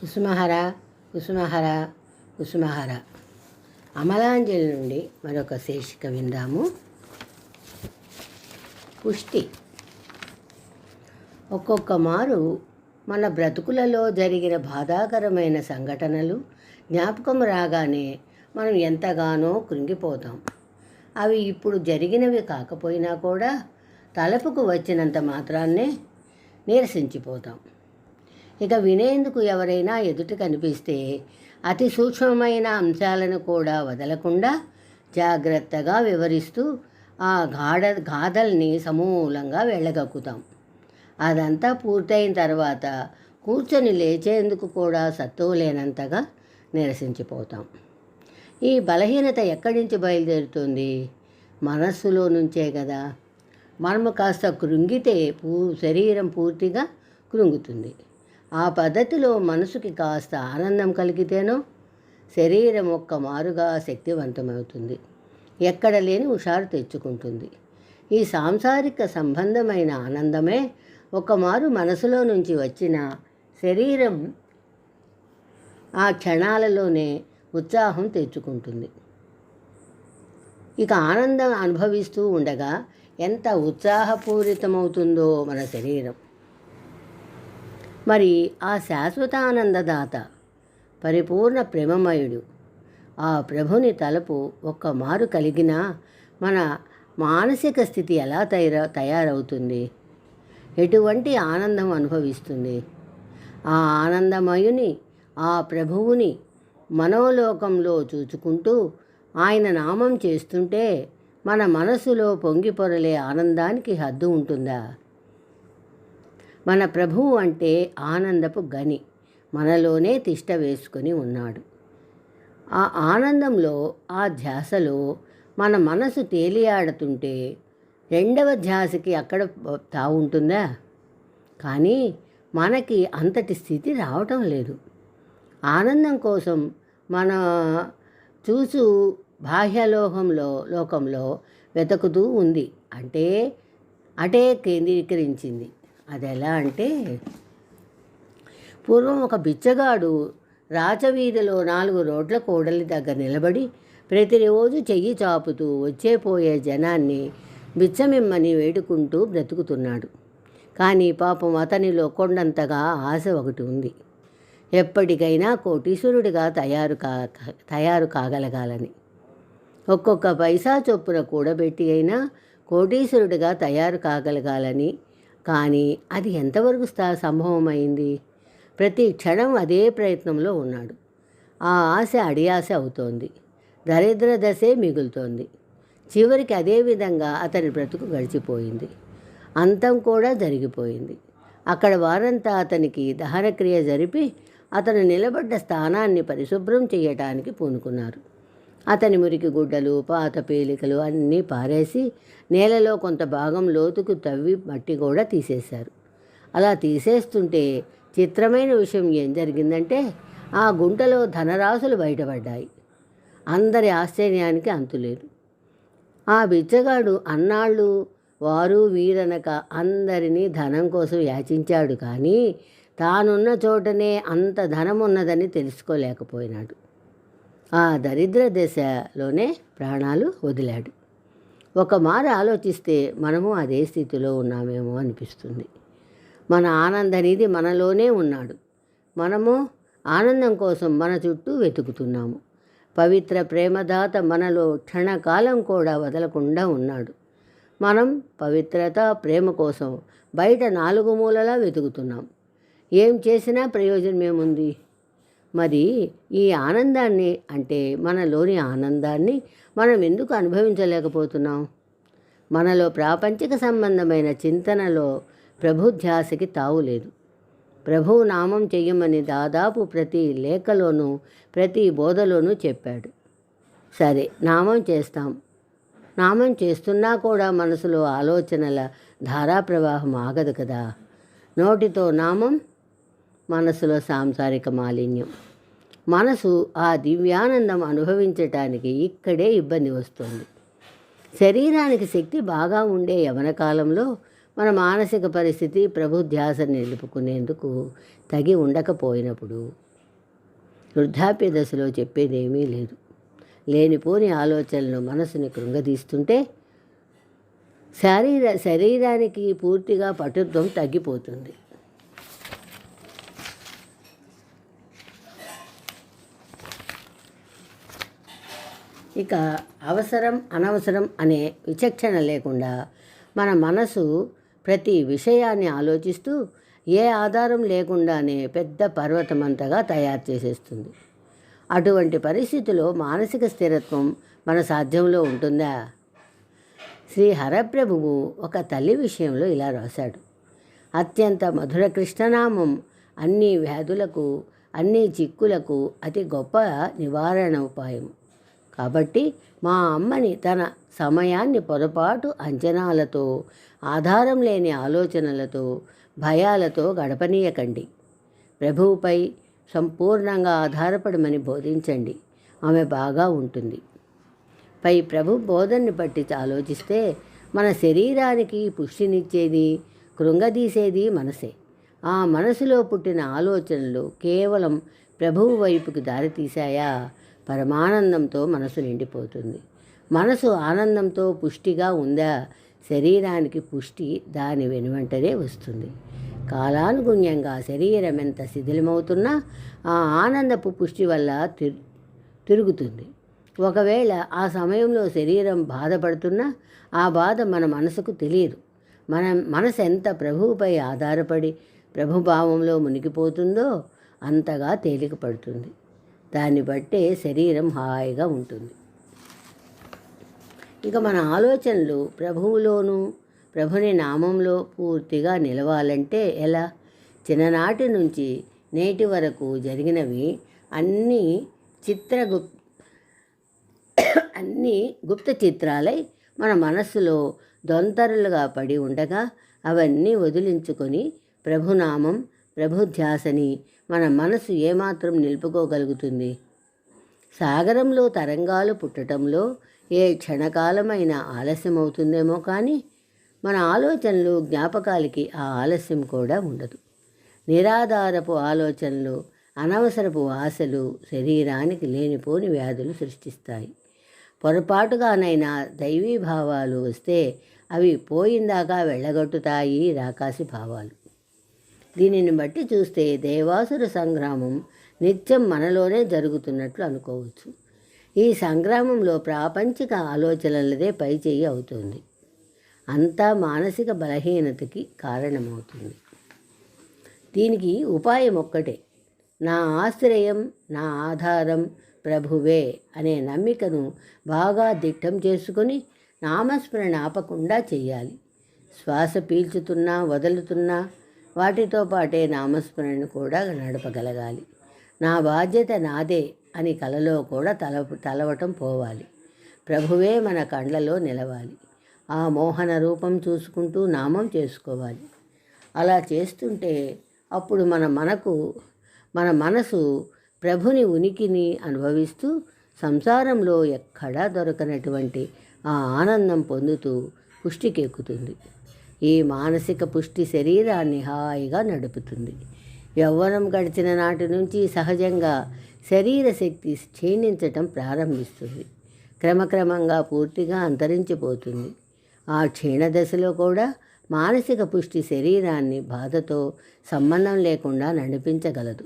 కుసుమహర కుసుమహర కుసుమహర. అమలాంజలి నుండి మరొక శీర్షిక విందాము. పుష్టి. ఒక్కొక్క మారు మన బ్రతుకులలో జరిగిన బాధాకరమైన సంఘటనలు జ్ఞాపకం రాగానే మనం ఎంతగానో కృంగిపోతాం. అవి ఇప్పుడు జరిగినవి కాకపోయినా కూడా తలపుకు వచ్చినంత మాత్రాన్నే నీరసించిపోతాం. ఇక వినేందుకు ఎవరైనా ఎదుట కనిపిస్తే అతి సూక్ష్మమైన అంశాలను కూడా వదలకుండా జాగ్రత్తగా వివరిస్తూ ఆ గాఢ గాథల్ని సమూలంగా వెళ్ళగక్కుతాం. అదంతా పూర్తయిన తర్వాత కూర్చొని లేచేందుకు కూడా సత్తువు లేనంతగా నిరసించిపోతాం. ఈ బలహీనత ఎక్కడి నుంచి బయలుదేరుతుంది? మనస్సులో నుంచే కదా. మనము కాస్త కృంగితే పూ శరీరం పూర్తిగా కృంగుతుంది. ఆ పద్ధతిలో మనసుకి కాస్త ఆనందం కలిగితేనో శరీరం ఒక్క మారుగా శక్తివంతమవుతుంది. ఎక్కడ లేని హుషారు తెచ్చుకుంటుంది. ఈ సాంసారిక సంబంధమైన ఆనందమే ఒక మారు మనసులో నుంచి వచ్చిన శరీరం ఆ క్షణాలలోనే ఉత్సాహం తెచ్చుకుంటుంది. ఇక ఆనందం అనుభవిస్తూ ఉండగా ఎంత ఉత్సాహపూరితమవుతుందో మన శరీరం. మరి ఆ శాశ్వత ఆనందదాత పరిపూర్ణ ప్రేమమయుడు. ఆ ప్రభుని తలపు ఒక్క మారు కలిగినా మన మానసిక స్థితి ఎలా తయార తయారవుతుంది? ఎటువంటి ఆనందం అనుభవిస్తుంది? ఆ ఆనందమయుని ఆ ప్రభువుని మనోలోకంలో చూచుకుంటూ ఆయన నామం చేస్తుంటే మన మనసులో పొంగిపొరలే ఆనందానికి హద్దు ఉంటుందా? మన ప్రభువు అంటే ఆనందపు గని మనలోనే తిష్ట వేసుకొని ఉన్నాడు. ఆ ఆనందంలో ఆ ధ్యాసలో మన మనసు తేలియాడుతుంటే రెండవ ధ్యాసకి అక్కడ తావుంటుందా? కానీ మనకి అంతటి స్థితి రావటం లేదు. ఆనందం కోసం మన చూసు బాహ్యలోహంలో లోకంలో వెతుకుతూ ఉంది. అంటే అటే కేంద్రీకరించింది. అది ఎలా అంటే పూర్వం ఒక బిచ్చగాడు రాచవీధిలో నాలుగు రోడ్ల కూడలి దగ్గర నిలబడి ప్రతిరోజు చెయ్యి చాపుతూ వచ్చే పోయే జనాన్ని బిచ్చమిమ్మని వేడుకుంటూ బ్రతుకుతున్నాడు. కానీ పాపం అతనిలో కొండంతగా ఆశ ఒకటి ఉంది. ఎప్పటికైనా కోటీశ్వరుడిగా తయారు కా తయారు కాగలగాలని. ఒక్కొక్క పైసా చొప్పున కూడబెట్టి అయినా కోటీశ్వరుడిగా తయారు కాగలగాలని కానీ అది ఎంతవరకు స్థా సంభవమైంది? ప్రతి క్షణం అదే ప్రయత్నంలో ఉన్నాడు. ఆ ఆశ అడియాశ అవుతోంది. దరిద్ర దశే మిగులుతోంది. చివరికి అదే విధంగా అతని బ్రతుకు గడిచిపోయింది. అంతం కూడా జరిగిపోయింది. అక్కడ వారంతా అతనికి దహనక్రియ జరిపి అతను నిలబడ్డ స్థానాన్ని పరిశుభ్రం చేయటానికి పూనుకున్నారు. అతని మురికి గుడ్డలు పాత పేలికలు అన్నీ పారేసి నేలలో కొంత భాగం లోతుకు తవ్వి మట్టి కూడా తీసేశారు. అలా తీసేస్తుంటే చిత్రమైన విషయం ఏం జరిగిందంటే ఆ గుంటలో ధనరాశులు బయటపడ్డాయి. అందరి ఆశ్చర్యానికి అంతులేదు. ఆ బిచ్చగాడు అన్నాళ్ళు వారు వీరనక అందరినీ ధనం కోసం యాచించాడు కానీ తానున్న చోటనే అంత ధనం ఉన్నదని తెలుసుకోలేకపోయినాడు. ఆ దరిద్ర దశలోనే ప్రాణాలు వదిలాడు. ఒక మారు ఆలోచిస్తే మనము అదే స్థితిలో ఉన్నామేమో అనిపిస్తుంది. మన ఆనందనిధి మనలోనే ఉన్నాడు. మనము ఆనందం కోసం మన చుట్టూ వెతుకుతున్నాము. పవిత్ర ప్రేమదాత మనలో క్షణకాలం కూడా వదలకుండా ఉన్నాడు. మనం పవిత్రత ప్రేమ కోసం బయట నాలుగు మూలలా వెతుకుతున్నాం. ఏం చేసినా ప్రయోజనం ఏముంది మరి ఈ ఆనందాన్ని అంటే మనలోని ఆనందాన్ని మనం ఎందుకు అనుభవించలేకపోతున్నాం? మనలో ప్రాపంచిక సంబంధమైన చింతనలో ప్రభుధ్యాసకి తావులేదు ప్రభువు నామం చెయ్యమని దాదాపు ప్రతి లేఖలోనూ ప్రతి బోధలోనూ చెప్పాడు. సరే నామం చేస్తాం. నామం చేస్తున్నా కూడా మనసులో ఆలోచనల ధారాప్రవాహం ఆగదు కదా? నోటితో నామం మనసులో సాంసారిక మాలిన్యం. మనసు ఆ దివ్యానందం అనుభవించటానికి ఇక్కడే ఇబ్బంది వస్తుంది. శరీరానికి శక్తి బాగా ఉండే యవన కాలంలో మన మానసిక పరిస్థితి ప్రభుధ్యాస నిలుపుకునేందుకు తగి ఉండకపోయినప్పుడు వృద్ధాప్య దశలో చెప్పేదేమీ లేదు. లేనిపోని ఆలోచనలు మనసుని కృంగదీస్తుంటే శరీర శరీరానికి పూర్తిగా పటుత్వం తగ్గిపోతుంది. ఇక అవసరం అనవసరం అనే విచక్షణ లేకుండా మన మనసు ప్రతి విషయాన్ని ఆలోచిస్తూ ఏ ఆధారం లేకుండానే పెద్ద పర్వతమంతగా తయారు చేసేస్తుంది. అటువంటి పరిస్థితిలో మానసిక స్థిరత్వం మన సాధ్యంలో ఉంటుందా? శ్రీ హరప్రభువు ఒక తల్లి విషయంలో ఇలా రాశాడు. అత్యంత మధుర కృష్ణనామం అన్ని వ్యాధులకు అన్ని చిక్కులకు అతి గొప్ప నివారణ ఉపాయం కాబట్టి మా అమ్మని తన సమయాన్ని పొరపాటు అంచనాలతో ఆధారం లేని ఆలోచనలతో భయాలతో గడపనీయకండి. ప్రభువుపై సంపూర్ణంగా ఆధారపడమని బోధించండి. ఆమె బాగా ఉంటుంది. పై ప్రభు బోధనని బట్టి ఆలోచిస్తే మన శరీరానికి పుష్టినిచ్చేది కృంగదీసేది మనసే. ఆ మనసులో పుట్టిన ఆలోచనలు కేవలం ప్రభువు వైపుకి దారితీశాయా? పరమానందంతో మనసు నిండిపోతుంది. మనసు ఆనందంతో పుష్టిగా ఉందా? శరీరానికి పుష్టి దాని వెనువెంటనే వస్తుంది. కాలానుగుణ్యంగా శరీరం ఎంత శిథిలమవుతున్నా ఆ ఆనందపు పుష్టి వల్ల తిరుగుతుంది. ఒకవేళ ఆ సమయంలో శరీరం బాధపడుతున్నా ఆ బాధ మన మనసుకు తెలియదు. మన మనసు ఎంత ప్రభువుపై ఆధారపడి ప్రభుభావంలో మునిగిపోతుందో అంతగా తేలిక పడుతుంది దాన్ని బట్టే శరీరం హాయిగా ఉంటుంది. ఇక మన ఆలోచనలు ప్రభువులోనూ ప్రభుని నామంలో పూర్తిగా నిలవాలంటే ఎలా? చిన్ననాటి నుంచి నేటి వరకు జరిగినవి అన్నీ చిత్రగుప్ అన్నీ గుప్త చిత్రాలై మన మనస్సులో దొంతరులుగా పడి ఉండగా అవన్నీ వదిలించుకొని ప్రభునామం ప్రభుధ్యాసని మన మనసు ఏమాత్రం నిలుపుకోగలుగుతుంది? సాగరంలో తరంగాలు పుట్టడంలో ఏ క్షణకాలమైన ఆలస్యం అవుతుందేమో కానీ మన ఆలోచనలు జ్ఞాపకాలకి ఆ ఆలస్యం కూడా ఉండదు. నిరాధారపు ఆలోచనలు అనవసరపు ఆశలు శరీరానికి లేనిపోని వ్యాధులు సృష్టిస్తాయి. పొరపాటుగానైనా దైవీ భావాలు వస్తే అవి పోయిందాకా వెళ్ళగొట్టుతాయి రాకాసి భావాలు. దీనిని బట్టి చూస్తే దేవాసుర సంగ్రామం నిత్యం మనలోనే జరుగుతున్నట్లు అనుకోవచ్చు. ఈ సంగ్రామంలో ప్రాపంచిక ఆలోచనలదే పైచేయి అవుతుంది. అంతా మానసిక బలహీనతకి కారణమవుతుంది. దీనికి ఉపాయం ఒక్కటే. నా ఆశ్రయం నా ఆధారం ప్రభువే అనే నమ్మికను బాగా దిట్టం చేసుకొని నామస్మరణ ఆపకుండా చేయాలి. శ్వాస పీల్చుతున్నా వదులుతున్నా వాటితో పాటే నామస్మరణ కూడా నడపగలగాలి. నా బాధ్యత నాదే అని కలలో కూడా తల తలవటం పోవాలి. ప్రభువే మన కండ్లలో నిలవాలి. ఆ మోహన రూపం చూసుకుంటూ నామం చేసుకోవాలి. అలా చేస్తుంటే అప్పుడు మన మనకు మన మనసు ప్రభుని ఉనికిని అనుభవిస్తూ సంసారంలో ఎక్కడా దొరకనటువంటి ఆ ఆనందం పొందుతూ పుష్టికెక్కుతుంది. ఈ మానసిక పుష్టి శరీరాన్ని హాయిగా నడుపుతుంది. యవ్వనం గడిచిన నాటి నుంచి సహజంగా శరీర శక్తి క్షీణించటం ప్రారంభిస్తుంది. క్రమక్రమంగా పూర్తిగా అంతరించిపోతుంది. ఆ క్షీణ దశలో కూడా మానసిక పుష్టి శరీరాన్ని బాధతో సంబంధం లేకుండా నడిపించగలదు.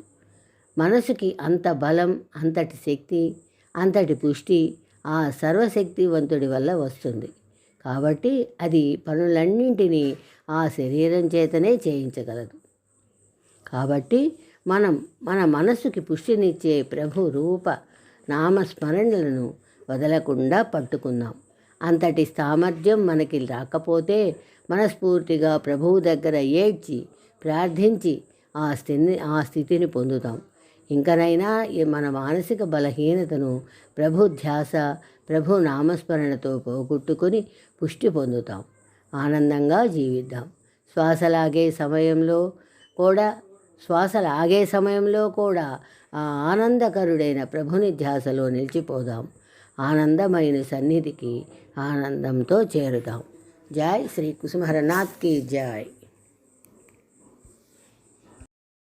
మనసుకి అంత బలం అంతటి శక్తి అంతటి పుష్టి ఆ సర్వశక్తివంతుడి వల్ల వస్తుంది. కాబట్టి అది పనులన్నింటినీ ఆ శరీరం చేతనే చేయించగలదు. కాబట్టి మనం మన మనసుకి పుష్టినిచ్చే ప్రభు రూప నామస్మరణలను వదలకుండా పట్టుకుందాం. అంతటి సామర్థ్యం మనకి రాకపోతే మనస్ఫూర్తిగా ప్రభువు దగ్గర ఏడ్చి ప్రార్థించి ఆ స్థితిని ఆ స్థితిని పొందుతాం. ఇంకనైనా మన మానసిక బలహీనతను ప్రభు ధ్యాస ప్రభు నామస్మరణతో పోగొట్టుకొని పుష్టి పొందుతాం. ఆనందంగా జీవిద్దాం. శ్వాసలాగే సమయంలో కూడా శ్వాస లాగే సమయంలో కూడా ఆ ఆనందకరుడైన ప్రభుని ధ్యాసలో నిలిచిపోదాం. ఆనందమైన సన్నిధికి ఆనందంతో చేరుతాం జై శ్రీ కుసుమహరనాథ్కి జై.